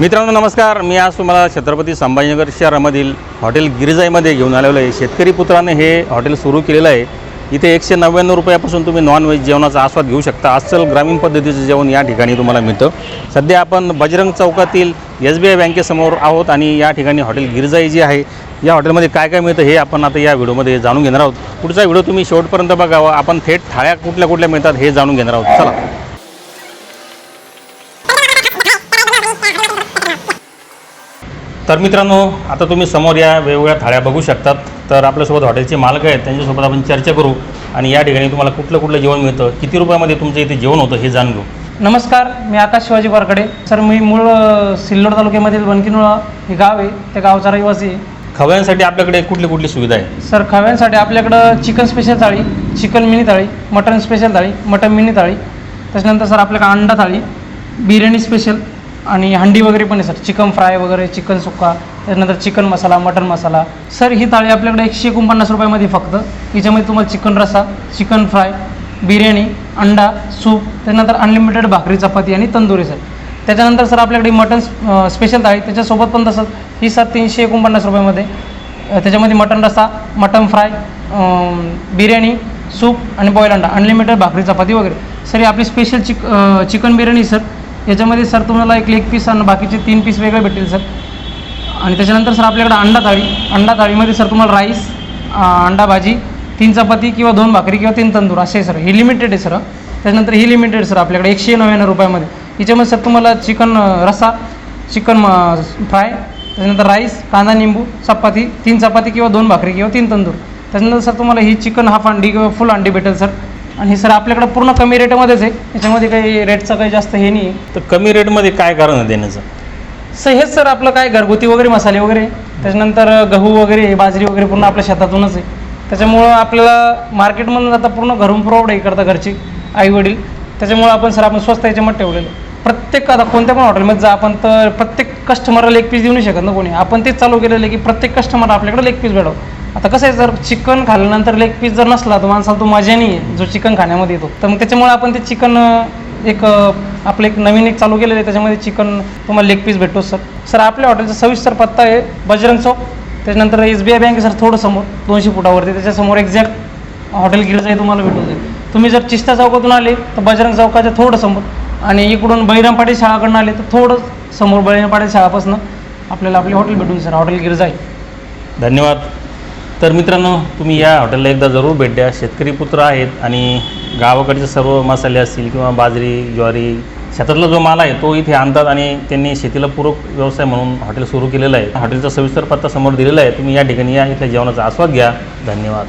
मित्रांनो नमस्कार. मी आज तुम्हाला छत्रपती संभाजीनगर शहरामधील हॉटेल गिरिजाईमध्ये घेऊन आलेलो आहे. शेतकरी पुत्राने हे हॉटेल सुरू केलेलं आहे. इथे एकशे नव्याण्णव रुपयापासून तुम्ही नॉनव्हेज जेवणाचा आस्वाद घेऊ शकता. अस्सल ग्रामीण पद्धतीचं जेवण या ठिकाणी तुम्हाला मिळतं. सध्या आपण बजरंग चौकातील एस बी आय बँकेसमोर आहोत आणि या ठिकाणी हॉटेल गिरिजाई जी आहे या हॉटेलमध्ये काय काय मिळतं हे आपण आता या व्हिडिओमध्ये जाणून घेणार आहोत. पुढचा व्हिडिओ तुम्ही शेवटपर्यंत बघावा. आपण थेट थाळ्या कुठल्या कुठल्या मिळतात हे जाणून घेणार आहोत. चला. तर मित्रांनो आता तुम्ही समोर या वेगवेगळ्या थाळ्या बघू शकतात. तर आपल्यासोबत हॉटेलचे मालक आहेत त्यांच्यासोबत आपण चर्चा करू आणि या ठिकाणी तुम्हाला कुठलं कुठलं जेवण मिळतं किती रुपयामध्ये तुमच्या इथे जेवण होतं हे जाणून घेऊ. नमस्कार मी आकाश शिवाजी वारकडे. सर मी मूळ सिल्लोड तालुक्यामधील वनकिनोळा हे गाव आहे त्या गावचा रहिवासी आहे. खवयांसाठी आपल्याकडे कुठली कुठली सुविधा आहे? सर खव्यांसाठी आपल्याकडं chicken special thali chicken mini thali mutton special thali mutton mini thali त्याच्यानंतर सर आपल्याकडे अंडा थाळी बिर्याणी स्पेशल आणि हंडी वगैरे पण आहे सर. चिकन फ्राय वगैरे चिकन सुक्का त्याच्यानंतर chicken masala mutton masala. Sir ही थाळी आपल्याकडे एकशे एकोणपन्नास रुपयामध्ये फक्त. याच्यामध्ये तुम्हाला चिकन रसा चिकन फ्राय बिर्याणी अंडा सूप त्यानंतर अनलिमिटेड भाकरी चपाती आणि तंदुरी सर. त्याच्यानंतर सर आपल्याकडे मटन स्पेशल थाळी. त्याच्यासोबत पण तसंच. ही सर तीनशे एकोणपन्नास रुपयामध्ये. त्याच्यामध्ये मटन रस्सा मटन फ्राय बिर्याणी सूप आणि बॉईल अंडा अनलिमिटेड भाकरी चपाती वगैरे. सर ही आपली special chick chicken biryani sir. याच्यामध्ये सर तुम्हाला एक लेग पीस आणि बाकीचे तीन पीस वेगळे भेटतील सर. आणि त्याच्यानंतर सर आपल्याकडे अंडा थाळी. अंडा थाळीमध्ये सर तुम्हाला राईस अंडा भाजी तीन चपाती किंवा दोन भाकरी किंवा तीन तंदूर. असे सर. ही लिमिटेड आहे सर. त्याच्यानंतर ही लिमिटेड सर आपल्याकडे एकशे नव्याण्णव रुपयामध्ये. हिच्यामध्ये सर तुम्हाला चिकन रस्सा चिकन फ्राय त्याच्यानंतर राईस कांदा निंबू चपाती तीन चपाती किंवा दोन भाकरी किंवा तीन तंदूर. त्याच्यानंतर सर तुम्हाला ही चिकन हाफ अंडी किंवा फुल अंडी भेटेल सर. आणि हे सर आपल्याकडे पूर्ण कमी रेटमध्येच आहे. याच्यामध्ये काही रेटचं काही जास्त हे नाही आहे. तर कमी रेटमध्ये काय कारण आहे देण्याचं? सर हेच सर आपलं काय घरगुती वगैरे मसाले वगैरे त्याच्यानंतर गहू वगैरे बाजरी वगैरे पूर्ण आपल्या शेतातूनच आहे. त्याच्यामुळं आपल्याला मार्केटमधून आता पूर्ण घरून पुरवठा हे करता घरची आई वडील. त्याच्यामुळं आपण सर आपण स्वस्त याच्यामध्ये ठेवलेलं आहे. प्रत्येक आता कोणत्या पण हॉटेलमध्ये जा आपण तर प्रत्येक कस्टमरला लेग पीस देऊ नाही शकत ना कोणी. आपण तेच चालू केलेलं आहे की प्रत्येक कस्टमर आपल्याकडे लेग पीस भेटावं. आता कसं आहे जर चिकन खाल्ल्यानंतर लेग पीस जर नसला तर माणसाला तो मजा नाही आहे जो चिकन खाण्यामध्ये येतो. तर मग त्याच्यामुळे आपण ते चिकन एक आपलं एक नवीन एक चालू केलेलं आहे त्याच्यामध्ये चिकन तुम्हाला लेग पीस भेटतो सर. सर आपल्या हॉटेलचा सविस्तर पत्ता आहे बजरंग चौक. त्याच्यानंतर S B I bank sir थोडं समोर दोनशे फुटावरती. त्याच्यासमोर एक्झॅक्ट हॉटेल गिरजाई तुम्हाला भेटून जाईल. तुम्ही जर चिस्ता चौकातून आले तर बजरंग चौकाच्या थोडं समोर आणि इकडून बहिरामपाटी शाळाकडून आले तर थोडं समोर बहिरामपाटी शाळापासून आपल्याला आपले हॉटेल भेटून सर. हॉटेल गिरजाई धन्यवाद. तर मित्रांनो तुम्ही या हॉटेलला एकदा जरूर भेट द्या. शेतकरी पुत्र आहेत आणि गावाकडचे सर्व मसाले असतील किंवा बाजरी ज्वारी शेतातला जो माल आहे तो इथे आणतात आणि त्यांनी शेतीला पूरक व्यवसाय म्हणून हॉटेल सुरू केलेलं आहे. हॉटेलचा सविस्तर पत्ता समोर दिलेला आहे. तुम्ही या ठिकाणी या इथल्या जेवणाचा आस्वाद घ्या. धन्यवाद.